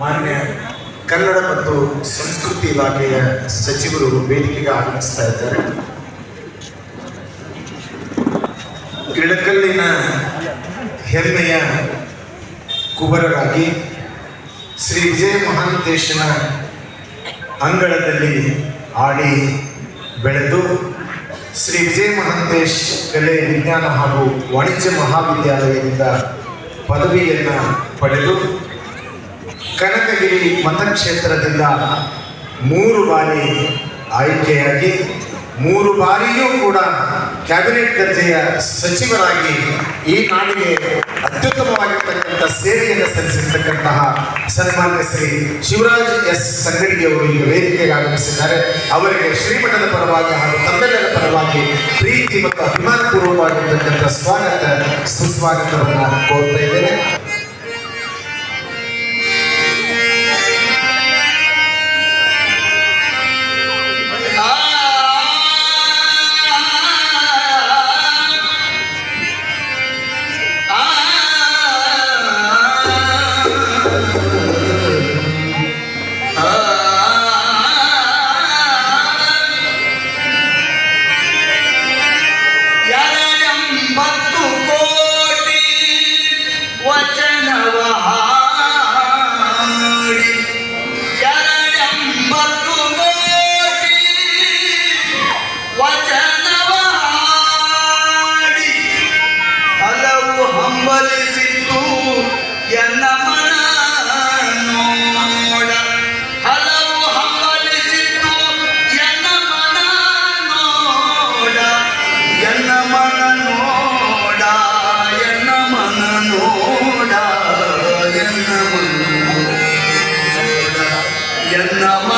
ಮಾನ್ಯ ಕನ್ನಡ ಮತ್ತು ಸಂಸ್ಕೃತಿ ಇಲಾಖೆಯ ಸಚಿವರು ವೇದಿಕೆಗೆ ಆಗಮಿಸ್ತಾ ಇದ್ದಾರೆ. ಗಿಡಕಲ್ಲಿನ ಹೆಮ್ಮೆಯ ಕುಬರರಾಗಿ ಶ್ರೀ ವಿಜಯ ಮಹಾಂತೇಶನ ಅಂಗಳದಲ್ಲಿ ಆಡಿ ಬೆಳೆದು ಶ್ರೀ ವಿಜಯ ಮಹಾಂತೇಶ್ ಕಲೆ, ವಿಜ್ಞಾನ ಹಾಗೂ ವಾಣಿಜ್ಯ ಮಹಾವಿದ್ಯಾಲಯದಿಂದ ಪದವಿಯನ್ನು ಪಡೆದು ಕನಕಗಿರಿ ಮತಕ್ಷೇತ್ರದಿಂದ ಮೂರು ಬಾರಿ ಆಯ್ಕೆಯಾಗಿ, ಮೂರು ಬಾರಿಯೂ ಕೂಡ ಕ್ಯಾಬಿನೆಟ್ ದರ್ಜೆಯ ಸಚಿವರಾಗಿ ಈ ನಾಡಿಗೆ ಅತ್ಯುತ್ತಮವಾಗಿರ್ತಕ್ಕಂಥ ಸೇವೆಯನ್ನು ಸಲ್ಲಿಸಿರ್ತಕ್ಕಂತಹ ಸನ್ಮಾನ್ಯ ಶ್ರೀ ಶಿವರಾಜ್ ಎಸ್ ಸಂಗಡಿಯವರು ಈಗ ವೇದಿಕೆಗೆ ಆಗಮಿಸಿದ್ದಾರೆ. ಅವರಿಗೆ ಶ್ರೀಮಠದ ಪರವಾಗಿ ಹಾಗೂ ತಮ್ಮೆಲ್ಲರ ಪರವಾಗಿ ಪ್ರೀತಿ ಮತ್ತು ಅಭಿಮಾನಪೂರ್ವವಾಗಿರ್ತಕ್ಕಂಥ ಸ್ವಾಗತ, ಸುಸ್ವಾಗತವನ್ನು ಕೋರ್ತಾ ಇದ್ದೇನೆ. என்ன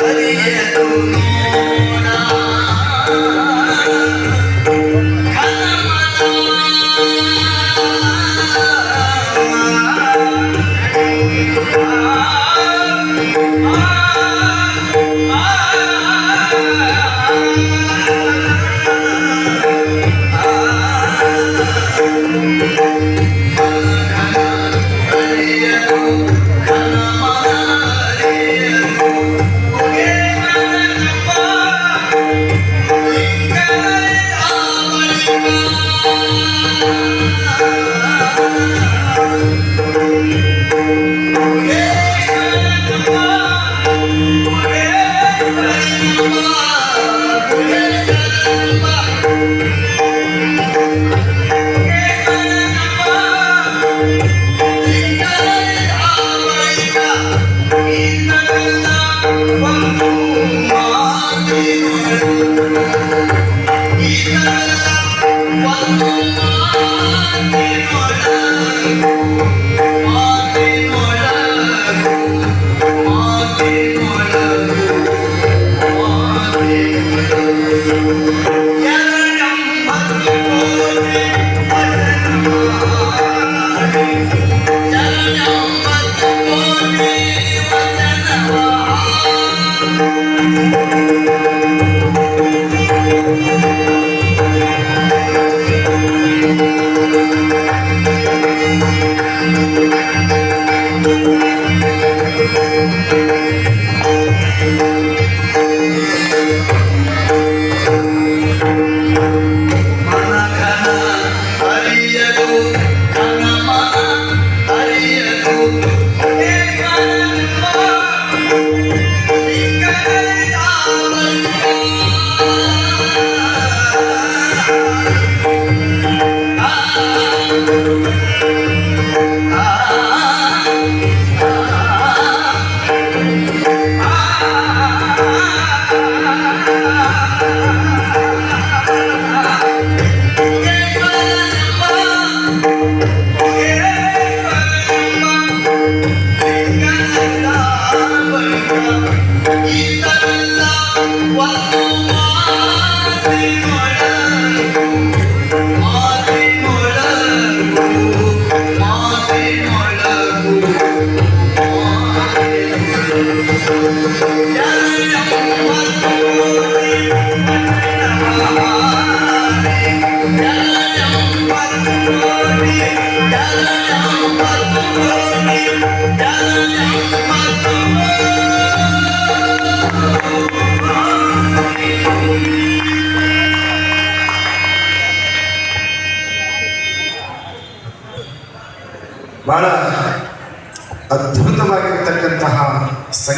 हरियतु 一盏灯啊，换不马的烟。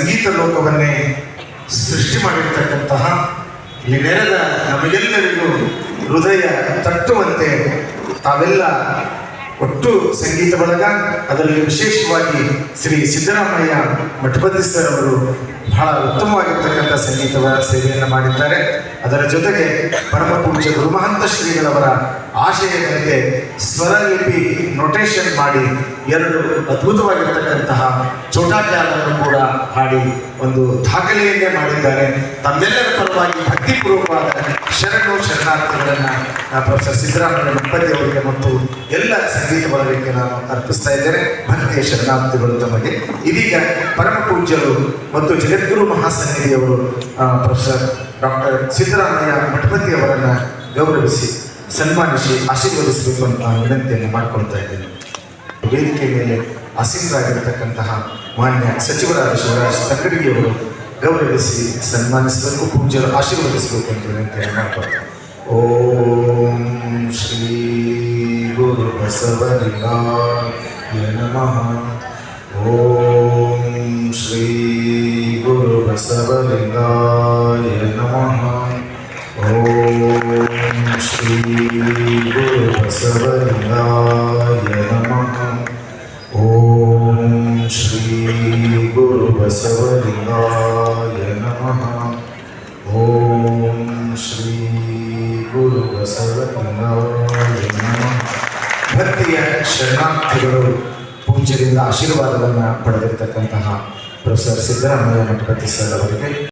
ಸಂಗೀತ ಲೋಕವನ್ನೇ ಸೃಷ್ಟಿ ಮಾಡಿರ್ತಕ್ಕಂತಹ ಇಲ್ಲಿ ನೆರೆದ ನಮಗೆಲ್ಲರಿಗೂ ಹೃದಯ ತಟ್ಟುವಂತೆ ತಾವೆಲ್ಲ ಒಟ್ಟು ಸಂಗೀತ ಬಳಗ. ಅದರಲ್ಲಿ ವಿಶೇಷವಾಗಿ ಶ್ರೀ ಸಿದ್ದರಾಮಯ್ಯ ಮಠಪತಿ ಸರ್ ಅವರು ಬಹಳ ಉತ್ತಮವಾಗಿರ್ತಕ್ಕಂಥ ಸಂಗೀತ ಸೇವೆಯನ್ನು ಮಾಡಿದ್ದಾರೆ. ಅದರ ಜೊತೆಗೆ ಪರಮ ಪೂಜ್ಯ ಗುರುಮಹಂತ ಶ್ರೀಗಳವರ ಆಶಯದಂತೆ ಸ್ವರಲಿಪಿ ನೊಟೇಷನ್ ಮಾಡಿ ಎರಡು ಅದ್ಭುತವಾಗಿರ್ತಕ್ಕಂತಹ ಚೋಟಾಕ್ಯಾಲನ್ನು ಕೂಡ ಹಾಡಿ ಒಂದು ದಾಖಲೆಯನ್ನೇ ಮಾಡಿದ್ದಾರೆ. ತಮ್ಮೆಲ್ಲರ ಪರವಾಗಿ ಭಕ್ತಿಪೂರ್ವಕವಾದ ಶರಣು ಶರಣಾರ್ಥಿಗಳನ್ನು ಪ್ರೊಫೆಸರ್ ಸಿದ್ದರಾಮಯ್ಯ ಅವರಿಗೆ ಮತ್ತು ಎಲ್ಲ ಸಂಗೀತ ವರ್ಗಕ್ಕೆ ನಾನು ಅರ್ಪಿಸ್ತಾ ಇದ್ದೇನೆ. ಭಕ್ತಿಯ ಶರಣಾರ್ಥಿಗಳು ತಮಗೆ ಇದೀಗ ಪರಮ ಪೂಜ್ಯರು ಮತ್ತು ಜಗದ್ಗುರು ಮಹಾಸನ್ನಿಧಿಯವರು ಪ್ರೊಫೆಸರ್ ಡಾಕ್ಟರ್ ಸಿದ್ದರಾಮಯ್ಯ ಮಠಪತಿ ಗೌರವಿಸಿ ಸನ್ಮಾನಿಸಿ ಆಶೀರ್ವದಿಸಬೇಕು ಅಂತ ನಾನು ವಿನಂತಿಯನ್ನು ಮಾಡಿಕೊಳ್ತಾ ಇದ್ದೇನೆ. ವೇದಿಕೆ ಮೇಲೆ ಆಸೀನರಾಗಿರ್ತಕ್ಕಂತಹ ಮಾನ್ಯ ಸಚಿವರಾದ ಶಿವರಾಜ್ ತಕ್ಕಡಿಯವರು ಗೌರವಿಸಿ ಸನ್ಮಾನಿಸಬೇಕು ಪೂಜರು ಆಶೀರ್ವದಿಸಬೇಕು ಅಂತ ವಿನಂತಿಯನ್ನು ಮಾಡ್ಕೊಳ್ತಾರೆ ಓಂ ಶ್ರೀ ಗುರು ಬಸವಲಿಂಗಾಯ ನಮಃ. ಓಂ ಶ್ರೀ ಗುರು ಬಸವಲಿಂಗಾಯ ಓಂ ಶ್ರೀ ಗುರು ಭಕ್ತಿಯ ಶರಣಾರ್ಥಿಗಳು ಪೂಜ್ಯರಿಂದ ಆಶೀರ್ವಾದವನ್ನು ಪಡೆದಿರ್ತಕ್ಕಂತಹ ಪ್ರೊಫೆಸರ್ ಸಿದ್ದರಾಮಯ್ಯ ಮಠಪತಿ ಸರ್ ಅವರಿಗೆ.